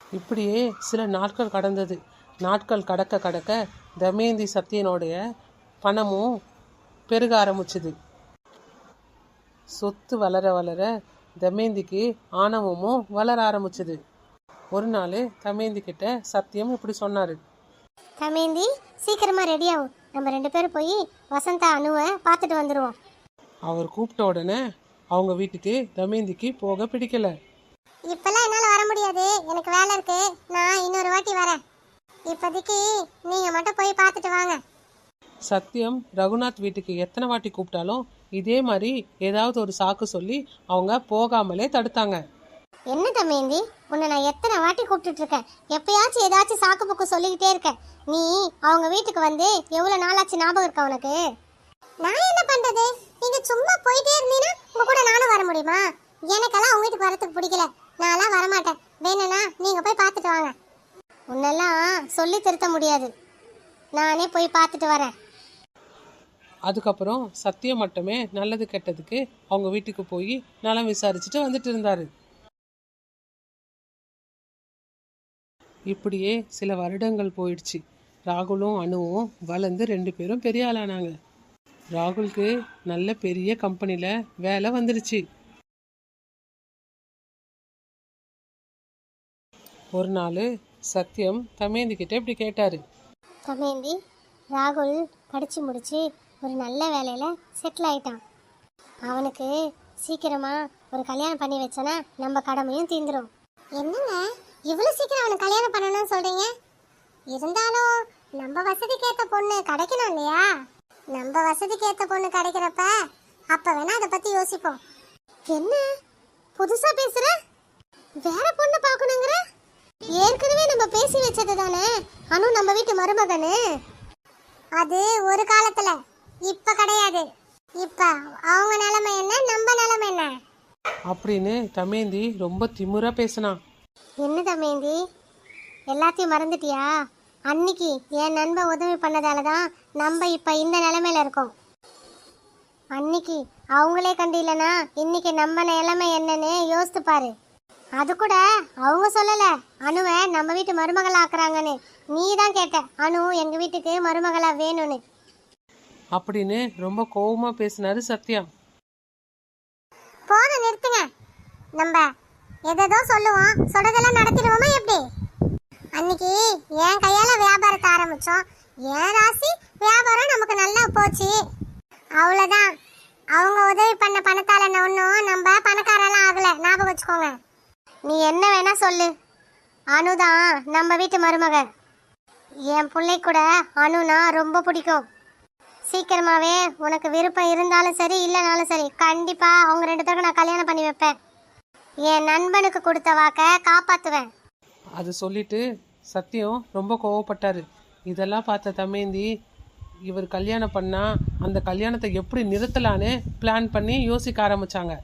இப்படியே சில நாட்கள் கடந்தது. நாட்கள் கடக்க கடக்க தமேந்தி சத்தியனுடைய பணமும் பெருக ஆரம்பிச்சுது. சொத்து வளர வளர தமேந்திக்கு ஆணவமும் வளர ஆரம்பிச்சுது. ஒரு நாள் தமேந்தி கிட்ட சத்தியம் இப்படி சொன்னாரு. தமேந்தி சீக்கிரமா ரெடி ஆகும் நம்ம ரெண்டு பேரும் போய் வசந்தா அணுவை பார்த்துட்டு வந்துடுவோம் அவர் கூப்பிட்ட உடனே அவங்க வீட்டுக்கு தமேந்திக்கு போக பிடிக்கல. இப்பெல்லாம் என்னால் வர முடியாது. எனக்கு வேலை இருக்கு. நான் இன்னொரு வாட்டி வரேன். இப்போதைக்கு நீங்கள் மட்டும் போய் பார்த்துட்டு வாங்க. சத்தியம் ரகுநாத் வீட்டுக்கு எத்தனை வாட்டி கூப்பிட்டாலும் இதே மாதிரி ஏதாவது ஒரு சாக்கு சொல்லி அவங்க போகாமலே தடுத்தாங்க. என்ன தமேந்தி? உன்னை நான் எத்தனை வாட்டி கூப்பிட்டுட்டு இருக்கேன்? எப்பயாச்சும் ஏதாச்சும் சாக்கு போக்கு சொல்லிக்கிட்டே இருக்க நீ அவங்க வீட்டுக்கு வந்து எவ்வளோ நாளாச்சு ஞாபகம் இருக்கா உனக்கு? நான் என்ன பண்றது? நீங்க சும்மா போயிட்டே இருந்தீங்கன்னா உங்க கூட நானும் வர முடியுமா? எனக்கெல்லாம் உங்க வீட்டுக்கு வரதுக்கு பிடிக்கல. நான்லாம் வரமாட்டேன். வேணும்னா நீங்க போய் பார்த்துட்டு வாங்க. உன்னெல்லாம் சொல்லி திருத்த முடியாது. நானே போய் பார்த்துட்டு வரேன். அதுக்கப்புறம் சத்தியம் மட்டுமே நல்லது கெட்டதுக்கு அவங்க வீட்டுக்கு போய் நலம் விசாரிச்சுட்டு வந்துட்டு இருந்தாரு. இப்படியே சில வருடங்கள் போயிடுச்சு. ராகுலும் அணுவும் வளர்ந்து ரெண்டு பேரும் பெரிய ஆளானாங்க. ராகுலுக்கு நல்ல பெரிய கம்பெனியில் வேலை வந்துடுச்சு ஒரு நாள் சத்தியம் தமேந்தி கிட்ட இப்படி கேட்டாரு. தமேந்தி ராகுல் படித்து முடிச்சு ஒரு நல்ல வேலையில் செட்டில் ஆயிட்டான். அவனுக்கு சீக்கிரமா ஒரு கல்யாணம் பண்ணி வச்சனா நம்ம கடமையும் தீந்துரும். என்னங்க? இவ்வளோ சீக்கிரம் அவனுக்கு கல்யாணம் பண்ணணும்னு சொல்றீங்க? இருந்தாலும் நம்ம வசதிக்கேற்ற பொண்ணு கிடைக்கணும் இல்லையா? வசதிக்கு ஏற்ற பொண்ணு கிடைக்கிறப்ப அப்போ வேணா அதை பற்றி யோசிப்போம். என்ன? புதுசாக பேசுகிற வேற பொண்ணு பார்க்கணுங்கிற ஏற்கனவே நம்ம பேசி வச்சது தானே அனு நம்ம வீட்டு மருமகனு. அது ஒரு காலத்துல இப்ப கிடையாது. இப்ப அவங்க நிலைமை என்ன? நம்ம நிலைமை என்ன? அப்படின்னு தமேந்தி ரொம்ப திமிரா பேசினான் என்ன தமேந்தி? எல்லாத்தையும் மறந்துட்டியா? அன்னைக்கு என் நண்பன் உதவி பண்ணதால தான் நம்ம இப்ப இந்த நிலைமையில இருக்கோம். அன்னைக்கு அவங்களே கண்டு இல்லைனா இன்னைக்கு நம்ம நிலைமை என்னன்னு யோசித்து பாரு. அது கூட அவங்க சொல்லல. அணுவை நம்ம வீட்டு மருமகளா ஆக்குறாங்கன்னு. நீ தான் கேட்ட. அனு எங்க வீட்டுக்கு மருமகளா வேணும்னு. அப்படின்னு ரொம்ப கோவமா பேசினாரு சத்யா. போதும் நிறுத்துங்க. நம்ம எதோ சொல்லுவோம். சொல்றதெல்லாம் நடத்திடுவோமா எப்படி? அன்னைக்கு என் கையால வியாபாரத்தை ஆரம்பிச்சோம். என் ராசி வியாபாரம் நமக்கு நல்லா போச்சு. அவ்வளோதான் அவங்க உதவி பண்ண பணத்தால என்ன ஒன்றும் நம்ம பணக்காரெல்லாம் ஆகல. ஞாபகம் வச்சுக்கோங்க. நீ என்ன வேணா சொல்லு. அனுதான் நம்ம வீட்டு மருமக. என் பிள்ளை கூட அனுனா ரொம்ப பிடிக்கும். சீக்கிரமாவே உனக்கு விருப்பம் இருந்தாலும் சரி இல்லைனாலும் சரி கண்டிப்பா அவங்க ரெண்டு பேருக்கும் நான் கல்யாணம் பண்ணி வைப்பேன். என் நண்பனுக்கு கொடுத்த வாக்க காப்பாத்துவேன். அது சொல்லிட்டு சத்தியம் ரொம்ப கோவப்பட்டாரு. இதெல்லாம் பார்த்த தமேந்தி இவர் கல்யாணம் பண்ணால் அந்த கல்யாணத்தை எப்படி நிறுத்தலான்னு பிளான் பண்ணி யோசிக்க ஆரம்பித்தாங்க